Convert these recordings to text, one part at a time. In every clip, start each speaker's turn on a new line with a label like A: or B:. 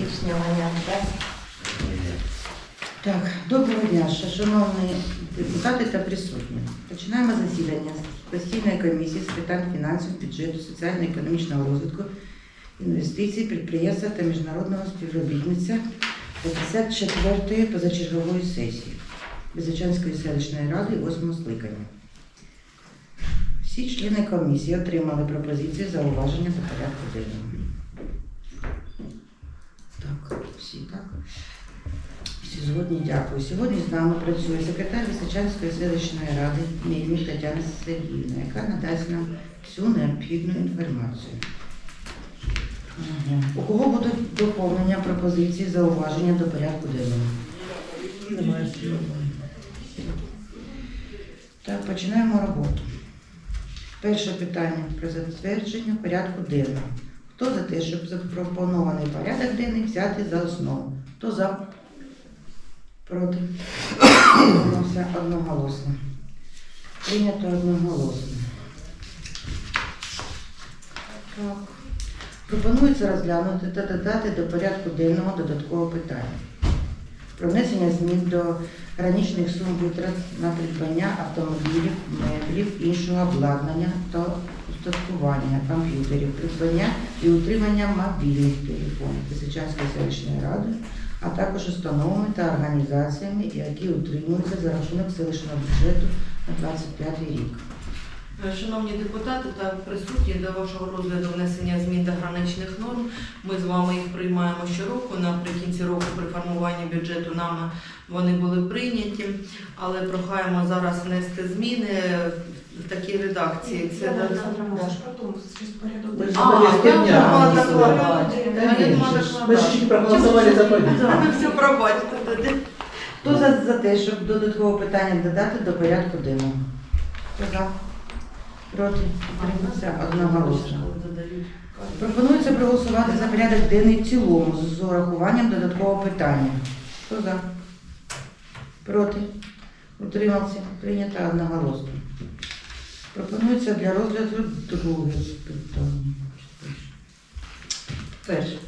A: Ліпснявання, так?
B: Так, доброго дня, шановні депутати та присутні. Починаємо засідання постійної комісії з питань фінансів, бюджету, соціально-економічного розвитку, інвестицій, підприємства та міжнародного співробітництва 54-ї позачергової сесії Безичанської селищної ради 8 скликання. Всі члени комісії отримали пропозиції зауваження до порядку денного. Так, всі так. Всі згодні, дякую. Сьогодні з нами працює секретар Височанської селищної ради Мельник Тетяна Сергіївна, яка надасть нам всю необхідну інформацію. У кого будуть доповнення, пропозиції, зауваження до порядку денного?
A: Немає.
B: Так, починаємо роботу. Перше питання про затвердження порядку денного. Хто за те, щоб запропонований порядок денний взяти за основу? Хто за? Проти? Утримався одноголосно. Прийнято одноголосно. Так. Пропонується розглянути та додати до порядку денного додаткове питання. Про внесення змін до граничних сум витрат на придбання автомобілів, меблів, іншого обладнання та устаткування комп'ютерів, придбання і утримання мобільних телефонів Писачанської селищної ради, а також установами та організаціями, які утримуються за рахунок селищного бюджету на 25 рік.
C: Е, Шановні депутати та присутні до вашого розгляду внесення змін до граничних норм. Ми з вами їх приймаємо щороку. Наприкінці року при формуванні бюджету нами вони були прийняті, але прохаємо зараз внести зміни в такій редакції. Це да-
A: Ми ж проголосували за побіду.
C: Ви все пробачте тоді.
B: Хто за, за те, щоб додаткове питання додати до порядку денного? Хто за? Проти? Утримався одноголосно. Пропонується проголосувати за порядок денний в цілому з урахуванням додаткового питання. Хто за? Проти? Утримався? Прийнято одноголосно. Пропонується для розгляду друге питання.
A: Перше.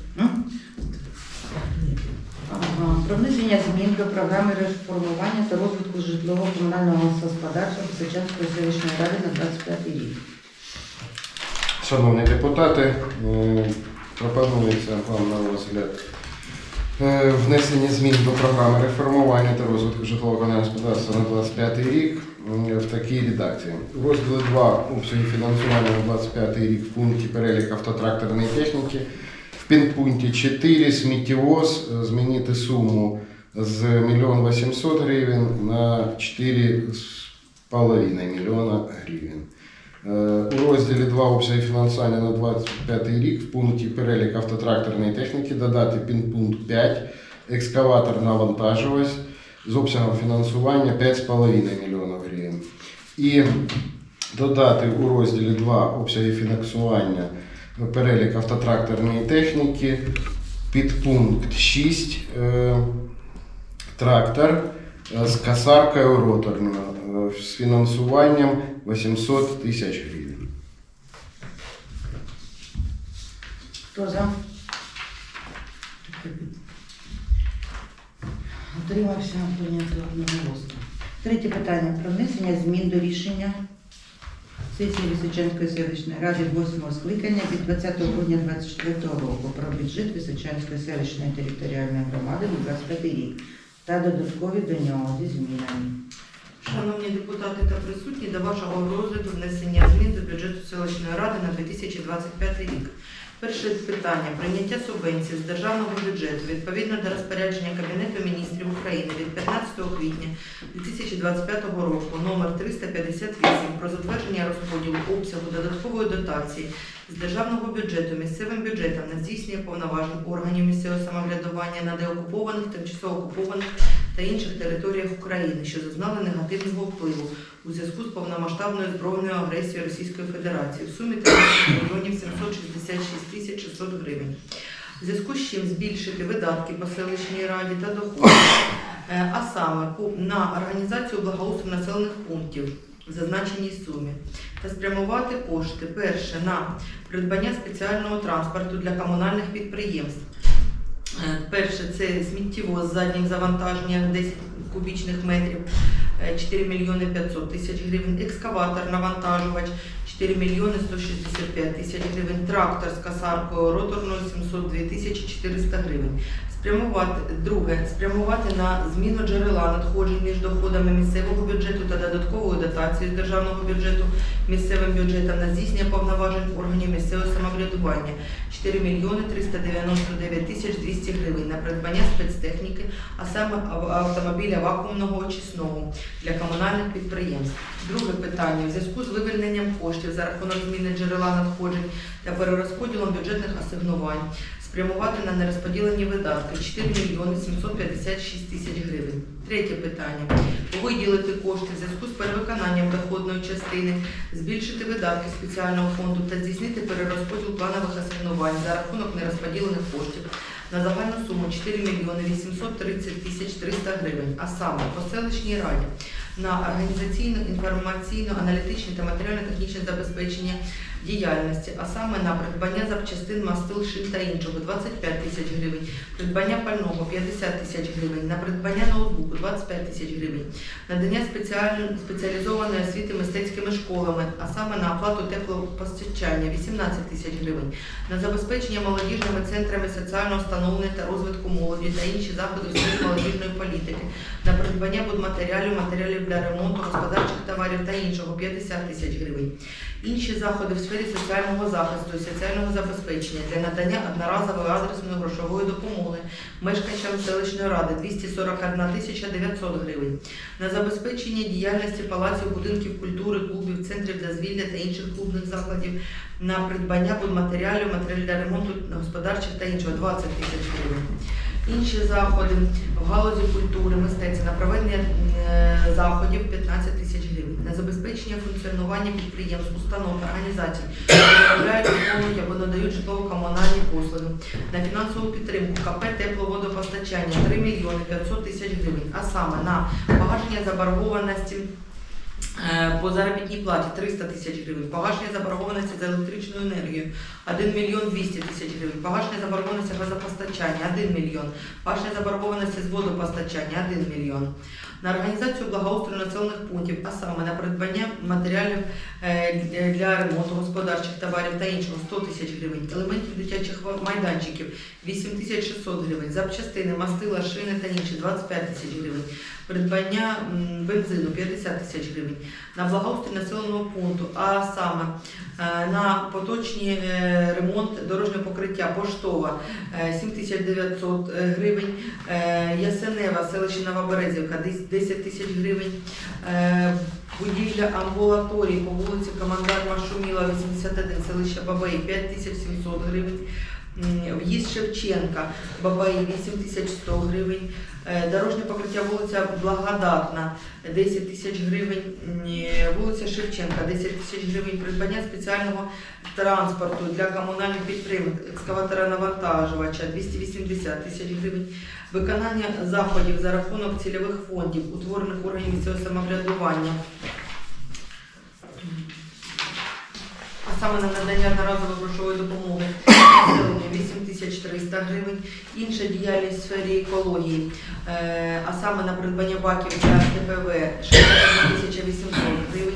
B: Про внесення змін до програми реформування та розвитку житлового комунального господарства Височанської селищної ради на 25 рік.
D: Шановні депутати, е, пропонується вам на розгляд е, внесення змін до програми реформування та розвитку житлового господарства на 25 рік е, в такій редакції. У розділі 2 обсяги фінансування на 25 рік в пункті перелік автотракторної техніки. Підпункті 4 сміттєвоз е, змінити суму з 1 800 гривень на 4,5 мільйона гривень. Е, У розділі 2 обсяги фінансування на 25 рік в пункті перелік автотракторної техніки додати підпункт 5 екскаватор навантажувач з обсягом фінансування 5,5 мільйонів гривень. І додати у розділі 2 обсяги фінансування перелік автотракторної техніки підпункт 6 е, трактор е, з касаркою роторною е, з фінансуванням 800 тисяч гривень.
B: Хто за? Утримався прийнято одноголосно. Третє питання про внесення змін до рішення сесії Височанської селищної ради 8 скликання від 20 грудня 2024 року про бюджет Височанської селищної територіальної громади на 25 рік та додаткові до нього зі змінами.
C: Шановні депутати та присутні, до вашого розгляду внесення змін до бюджету селищної ради на 2025 рік. Перше питання прийняття субвенції з державного бюджету відповідно до розпорядження Кабінету міністрів України від 15 квітня 2025 року номер 358 про затвердження розподілу обсягу додаткової дотації з державного бюджету місцевим бюджетом на здійснення повноважень органів місцевого самоврядування на деокупованих, тимчасово окупованих та інших територіях України, що зазнали негативного впливу у зв'язку з повномасштабною збройною агресією Російської Федерації в сумі 13 мільйонів 766 тисяч 600 гривень. В зв'язку з чим збільшити видатки по селищній раді та доходи, е, а саме на організацію благоустрою населених пунктів в зазначеній сумі та спрямувати кошти перше на придбання спеціального транспорту для комунальних підприємств. Е, Перше це сміттєвоз з заднім завантаженням 10 кубічних метрів, 4 мільйони 500 тисяч гривень. Екскаватор, навантажувач 4 мільйони 165 тисяч гривень. Трактор з касаркою роторною 702 тисячі 400 гривень. Спрямувати друге спрямувати на зміну джерела надходжень між доходами місцевого бюджету та додатковою дотацією з державного бюджету місцевим бюджетом на здійснення повноважень органів місцевого самоврядування 4 мільйони 399 тисяч 200 гривень на придбання спецтехніки, а саме автомобіля вакуумного очисного для комунальних підприємств. Друге питання в зв'язку з вивільненням коштів за рахунок зміни джерела надходжень та перерозподілом бюджетних асигнувань спрямувати на нерозподілені видатки 4 мільйони 756 тисяч гривень. Третє питання. Виділити кошти в зв'язку з перевиконанням доходної частини, збільшити видатки спеціального фонду та здійснити перерозподіл планових асигнувань за рахунок нерозподілених коштів на загальну суму 4 мільйони 830 тисяч 300 гривень, а саме по селищній раді на організаційно, інформаційно, аналітичне та матеріально-технічне забезпечення діяльності, а саме на придбання запчастин, мастил, шин та іншого 25 тисяч гривень, придбання пального 50 тисяч гривень, на придбання ноутбуку 25 тисяч гривень, надання спеціалізованої освіти мистецькими школами, а саме на оплату теплопостачання 18 тисяч гривень, на забезпечення молодіжними центрами соціального встановлення та розвитку молоді та інші заходи в сфері молодіжної політики, на придбання будматеріалів, матеріалів для ремонту, господарчих товарів та іншого 50 тисяч гривень. Інші заходи в сфері соціального захисту і соціального забезпечення для надання одноразової адресної грошової допомоги мешканцям селищної ради 241 тисяча 900 гривень. На забезпечення діяльності палаців, будинків культури, клубів, центрів дозвілля та інших клубних закладів на придбання будматеріалів, матеріалів для ремонту господарчих та іншого 20 тисяч гривень. Інші заходи в галузі культури, мистецтва на проведення е, заходів 15 тисяч гривень. На забезпечення функціонування підприємств, установ та організацій, що виробляють, виконують або надають житлово-комунальні послуги. На фінансову підтримку КП тепловодопостачання 3 мільйони 500 тисяч гривень, а саме на погашення заборгованості е, по заробітній платі 300 тисяч гривень, погашення заборгованості за електричну енергію 1 мільйон 200 тисяч гривень, погашення заборгованості газопостачання 1 мільйон, погашення заборгованості з водопостачання. 1 мільйон. На організацію благоустрою населених пунктів, а саме на придбання матеріалів е, для ремонту господарчих товарів та іншого. 100 тисяч гривень, елементів дитячих майданчиків. 8 тисяч 600 гривень, запчастини, мастила, шини та інші. 25 тисяч гривень, придбання бензину. 50 тисяч гривень, на благоустрій населеного пункту, а саме е, на поточні е, ремонт дорожнього покриття поштова е, 7900 гривень, е, Ясенева, селище Новоберезівка 10 тисяч гривень, е, будівля амбулаторії по вулиці Командарма Шуміла, 81, селище Бабаї 5700 гривень. В'їзд Шевченка, Бабаї 8100 гривень, Е, дорожнє покриття вулиця Благодатна 10 тисяч гривень, вулиця Шевченка 10 тисяч гривень, придбання спеціального транспорту для комунальних підприємств, екскаватора навантажувача 280 тисяч гривень, виконання заходів за рахунок цільових фондів, утворених органів місцевого самоврядування. А саме на надання одноразової грошової допомоги населенню 8300 гривень, інша діяльність в сфері екології, е, а саме на придбання баків для ТПВ 6800 гривень.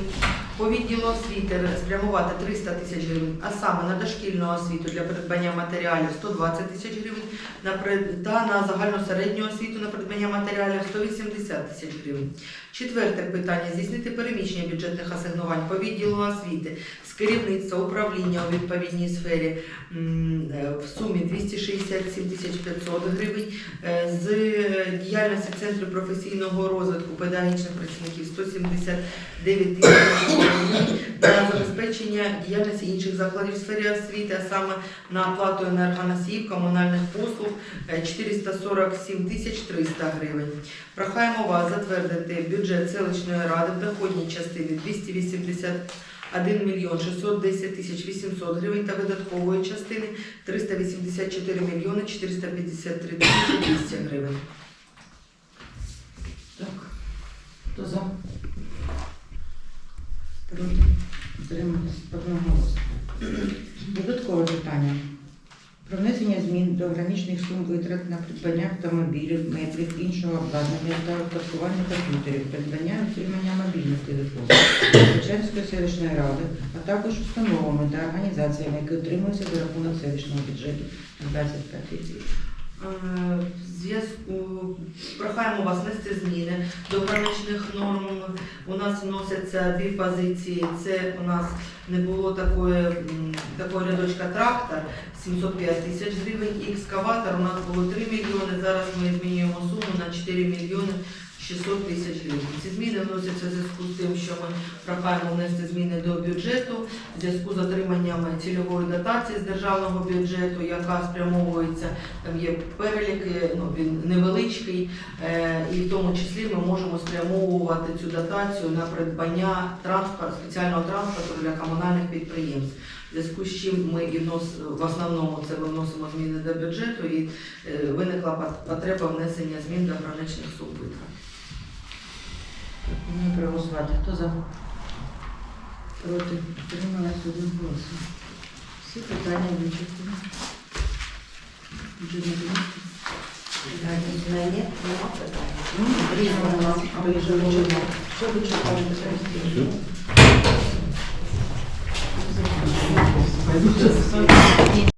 C: По відділу освіти спрямувати 300 тисяч гривень, а саме на дошкільну освіту для придбання матеріалів 120 тисяч гривень та на загальну середню освіту на придбання матеріалів 180 тисяч гривень. Четверте питання здійснити переміщення бюджетних асигнувань по відділу освіти з керівництва управління у відповідній сфері е, в сумі 267 тисяч 500 гривень, е, з діяльності Центру професійного розвитку педагогічних працівників 179 тисяч гривень, на забезпечення діяльності інших закладів сфері освіти, а саме на оплату енергоносіїв, комунальних послуг е, 447 тисяч 300 гривень. Прохаємо вас затвердити бюджет селищної ради в доходній частині 281 мільйон 610 тисяч 800 гривень та видаткової частини 384 мільйони 453 тисячі 200 гривень.
B: Так. Хто за? Проти? Утримались одноголосно. Додаткове питання. Про внесення змін до граничних сум витрат на придбання автомобілів, меблів, іншого обладнання та упорядкування комп'ютерів, придбання і утримання мобільних телефонів Печерської селищної ради, а також установами та організаціями, які утримуються за рахунок селищного бюджету на 25 рік.
C: Е, зв'язку прохаємо вас внести зміни до граничних норм. У нас вносяться дві позиції. Це у нас не було такої, такої рядочка трактор 705 тисяч гривень екскаватор у нас було 3 мільйони. Зараз ми змінюємо суму на 4 мільйони 600 тисяч гривень. Ці зміни вносяться в зв'язку з тим, що ми прохаємо внести зміни до бюджету в зв'язку з отриманням цільової дотації з державного бюджету, яка спрямовується там є переліки, ну він невеличкий, е, і в тому числі ми можемо спрямовувати цю дотацію на придбання транспорт, спеціального транспорту для комунальних підприємств. В зв'язку з чим ми і внос, в основному це ми вносимо зміни до бюджету і е, виникла потреба внесення змін до граничних сум витрат.
B: Пропоную проголосувати. Хто за? Проти? Утрималась один голос. Всі питання вичерпані. Бюджетна комісія. Ну, різного, вичерпали. Що вичерпали? Все.